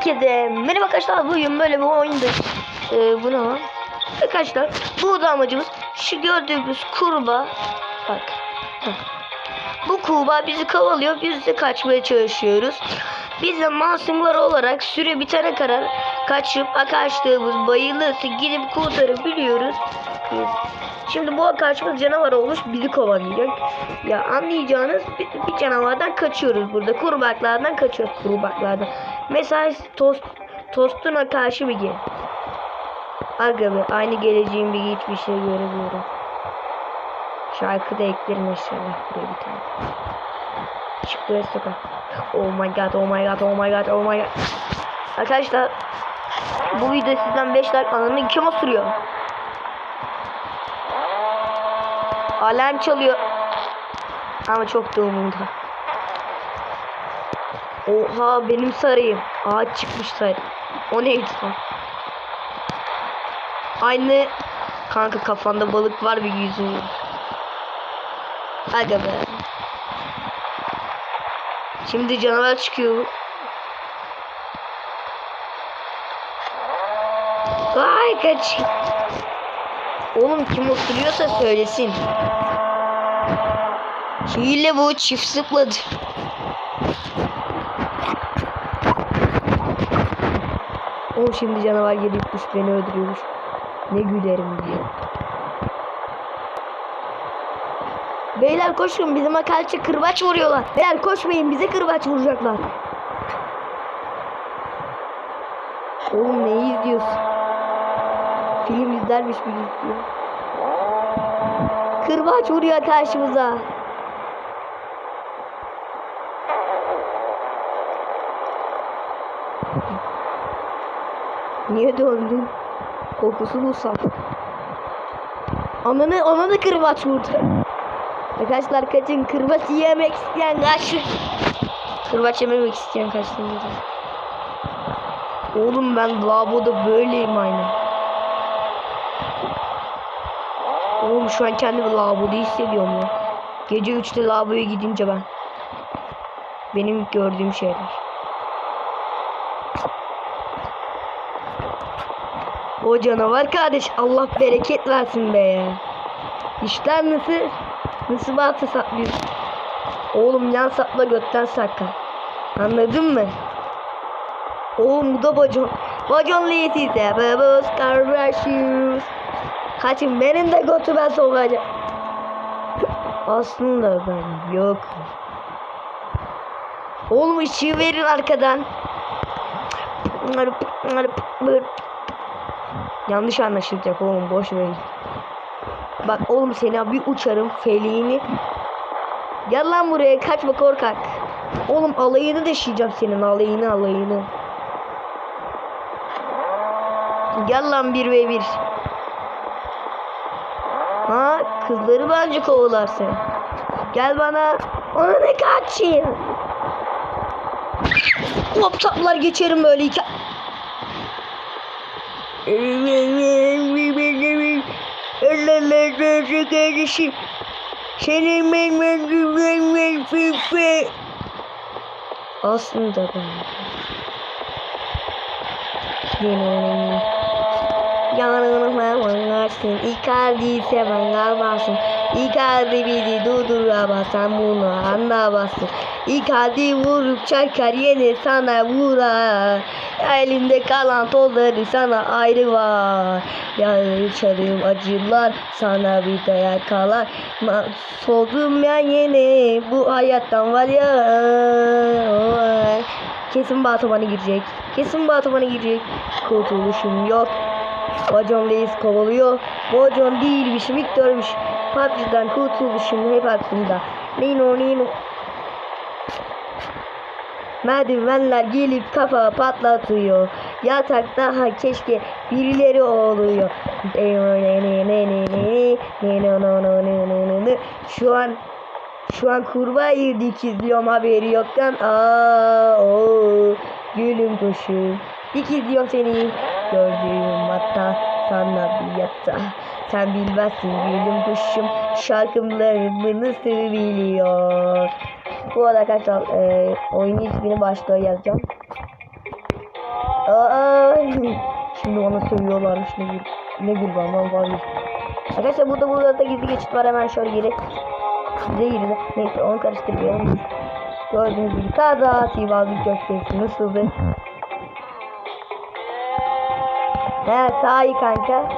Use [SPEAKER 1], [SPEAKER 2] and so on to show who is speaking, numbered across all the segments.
[SPEAKER 1] Herkese merhaba arkadaşlar bugün böyle bir oyunda ee, bu ne? Arkadaşlar bu da amacımız şu gördüğümüz kurbağa bak bu kurbağa bizi kovalıyor biz de kaçmaya çalışıyoruz biz de masumlar olarak süre bitene kadar kaçıp kaçtığımız bayılırsa gidip kurtarabiliyoruz Şimdi bu karşımız canavar olmuş bizi kovalayacak. Ya anlayacağınız bir, bir canavardan kaçıyoruz burada. Kurbaklardan kaçıyoruz kurbaklardan. Mesela tost, tostuna karşı bir gel. Aga be aynı geleceğin bir hiçbir şey göremiyorum. Şarkı da eklerim mesela buraya bir tane. Çık buraya sokak. Oh my god, oh my god, oh my god, oh my god. Arkadaşlar bu video sizden 5 like alınır kim osuruyor? Alarm çalıyor. Ama çok da umurumda. Oha benim sarayım. Ağaç çıkmış sarı. O neydi lan? Aynı kanka kafanda balık var bir yüzün. Aga be. Şimdi canavar çıkıyor. Ay kaç. Oğlum kim oturuyorsa söylesin. Hile bu çift zıpladı. O şimdi canavar gelipmiş beni öldürüyormuş. Ne gülerim diye. Beyler koşun bizim akalçı kırbaç vuruyorlar. Beyler koşmayın bize kırbaç vuracaklar. Oğlum ne izliyorsun? Film izlermiş gibi izliyor. Kırbaç vuruyor karşımıza. Niye döndün? Kokusu bu saf. Ananı, da kırbaç vurdu. Arkadaşlar kaçın kırbaç yemek isteyen kaçın. Kırbaç yememek isteyen kaçsın. Oğlum ben lavaboda böyleyim aynı. Oğlum şu an kendimi lavaboda hissediyorum ya. Gece 3'te lavaboya gidince ben. Benim gördüğüm şeyler. O canavar kardeş Allah bereket versin be ya. İşler nasıl? Nasıl batı saplıyor? Oğlum yan sapla götten sakla. Anladın mı? Oğlum bu da bacon. Bacon liyeti babos kardeşiz. Kaçın benim de götü ben sokacağım. Aslında ben yok. Oğlum ışığı verin arkadan. Yanlış anlaşılacak oğlum boş verin. Bak oğlum seni bir uçarım feleğini. Gel lan buraya kaçma korkak. Oğlum alayını deşeceğim senin alayını alayını. Gel lan bir ve bir. Ha kızları bence kovalar seni. Gel bana. Ona ne kaçayım. Hop taplar geçerim böyle iki. Kardeşim. Aslında ben. Yine Yanına vangarsın Icardi seven kalmazsın. Icardi bizi durduramaz sen bunu anlamazsın. Icardi vurup çakar yine sana vurar. Elimde kalan tozları sana ayrı var. Yaşadığım acılar sana bir dayak kalan Soldum ya yine bu hayattan var ya. Kesin Batuman'a girecek. Kesin Batuman'a girecek. Kurtuluşum yok Bacon Reis kovalıyor. Bacon değilmiş, Victor'muş. PUBG'den kurtuluşum hep aklımda. Nino Nino. Merdivenler gelip kafa patlatıyor. Yatak daha keşke birileri oluyor. Şu an şu an kurbağayı dikizliyorum haberi yoktan. Aa, o gülüm kuşum. Dikizliyorum seni gördüğüm hatta sana bir yatta. Sen bilmezsin gülüm kuşum şarkılarımı nasıl biliyor. Bu arada arkadaşlar e, oyun ismini başta yazacağım. seviyorlarmış ne gül. Ne gül var lan var. Arkadaşlar burada burada da gizli geçit var hemen şöyle geri. Size girdi. Neyse onu karıştırmayalım. Gördüğünüz gibi kada Sivas'ın köftesi nasıldı? He sağ iyi kanka.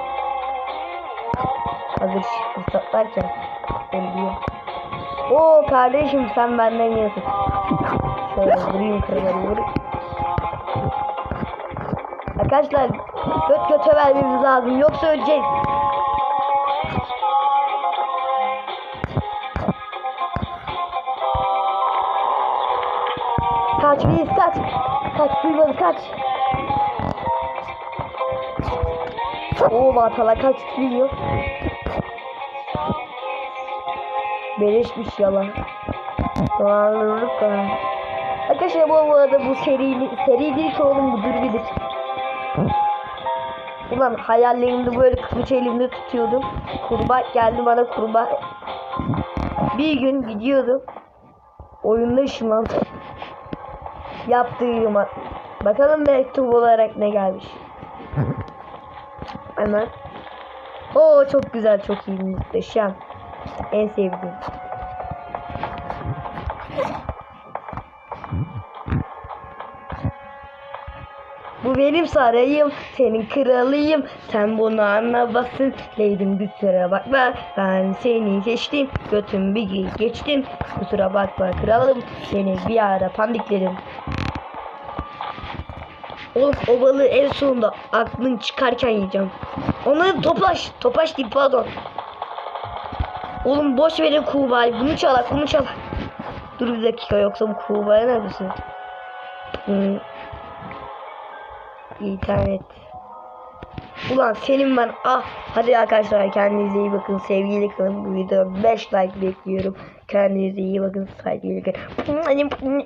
[SPEAKER 1] Hazır fırsatlarken. Oluyor. Oo kardeşim sen benden yiyorsun. Şöyle vurayım kırları vurayım. Arkadaşlar göt göte vermemiz lazım yoksa öleceğiz. Kaç biz kaç. Kaç duymadı kaç. Oo vatala kaç biliyor. Beleşmiş yalan. Dolandırılık da. Arkadaşlar bu arada bu seri seri değil ki oğlum bu dürbüdür. Ulan hayallerimde böyle kılıç elimde tutuyordum. Kurbağa geldi bana kurbağa. Bir gün gidiyordum. Oyunda ışınlandı. Yaptığım Bakalım mektup olarak ne gelmiş. Hemen. Oo çok güzel, çok iyi, muhteşem. En sevdiğim. Bu benim sarayım, senin kralıyım. Sen bunu anlamazsın. Leydim kusura bakma. Ben seni seçtim. Götüm bir geçtim. Kusura bakma kralım. Seni bir ara pandikledim. Oğlum o balığı en sonunda aklın çıkarken yiyeceğim. Onu topaş. Topaş değil pardon. Oğlum boş verin kuğbayı. Bunu çalak bunu çalak. Dur bir dakika yoksa bu kuğbaya neredesin? Hmm. İnternet. Ulan senin ben ah hadi arkadaşlar kendinize iyi bakın sevgili kalın bu videoda 5 like bekliyorum kendinize iyi bakın saygıyla kalın